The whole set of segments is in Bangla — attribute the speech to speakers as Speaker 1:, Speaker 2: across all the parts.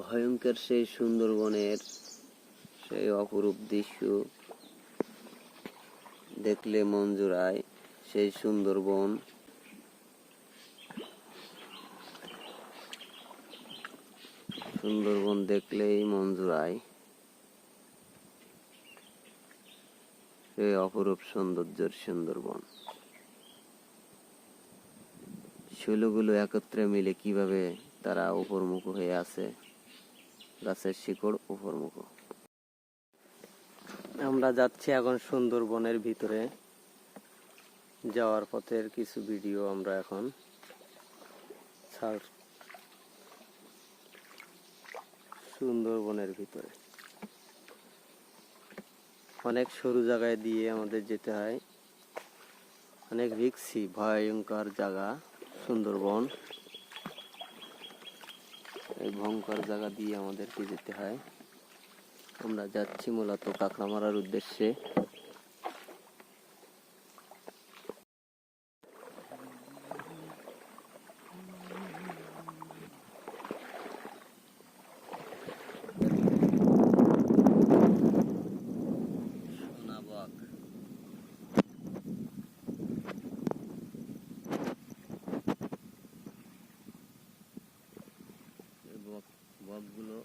Speaker 1: ভয়ঙ্কর সেই সুন্দরবনের সেই অপরূপ দৃশ্য দেখলে মন জুড়ায় সেই সুন্দরবন। সুন্দরবন দেখলেই মন জুড়ায় সেই অপরূপ সৌন্দর্যের সুন্দরবন। শৈলগুলো একত্রে মিলে কীভাবে তারা উপরমুখ হয়ে আছে? গাছের শিকড় উপরমুখ। আমরা যাচ্ছি এখন সুন্দরবনের ভিতরে। যাওয়ার পথের কিছু ভিডিও আমরা এখন সুন্দরবনের ভিতরে। অনেক সরু জায়গায় দিয়ে আমাদের যেতে হয়। অনেক রিক্সি ভয়ঙ্কর জায়গা, সুন্দরবন। এই ভয়ঙ্কর জায়গা দিয়ে আমাদেরকে যেতে হয়। আমরা যাচ্ছি মূলত কাঁকড়া মারার উদ্দেশ্যে সোনাবক এই বক বকগুলো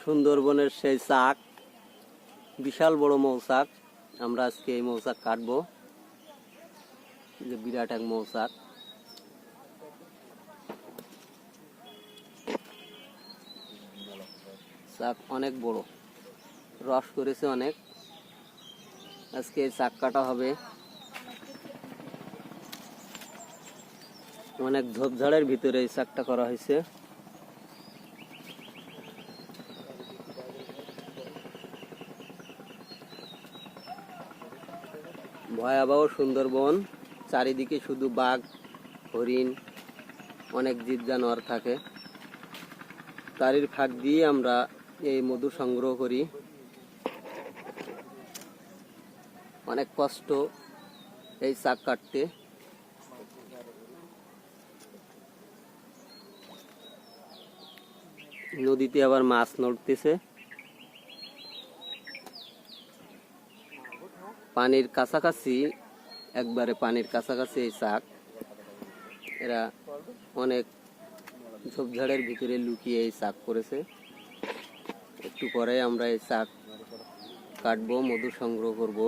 Speaker 1: সুন্দরবনের সেই চাক বিশাল বড় মৌচাক। আমরা আজকে এই মৌচাক কাটবো। বিরাট এক মৌচাক। চাক অনেক বড়। রস করেছে অনেক। আজকে চাক কাটা হবে। অনেক ঝোপঝাড়ের ভিতরে এই চাকটা করা হয়েছে। ভয়াবহ সুন্দরবন, চারিদিকে শুধু বাঘ, হরিণ, অনেক জীব জানোয়ার থাকে। তারির ফাঁক দিয়ে আমরা এই মধু সংগ্রহ করি। অনেক কষ্ট এই শাক কাটতে। নদীতে আবার মাছ নড়তেছে। পানির কাছাকাছি, একবারে পানির কাছাকাছি এই শাক। এরা অনেক ঝোপঝাড়ের ভিতরে লুকিয়ে এই শাক করেছে। একটু পরে আমরা এই শাক কাটবো, মধু সংগ্রহ করব।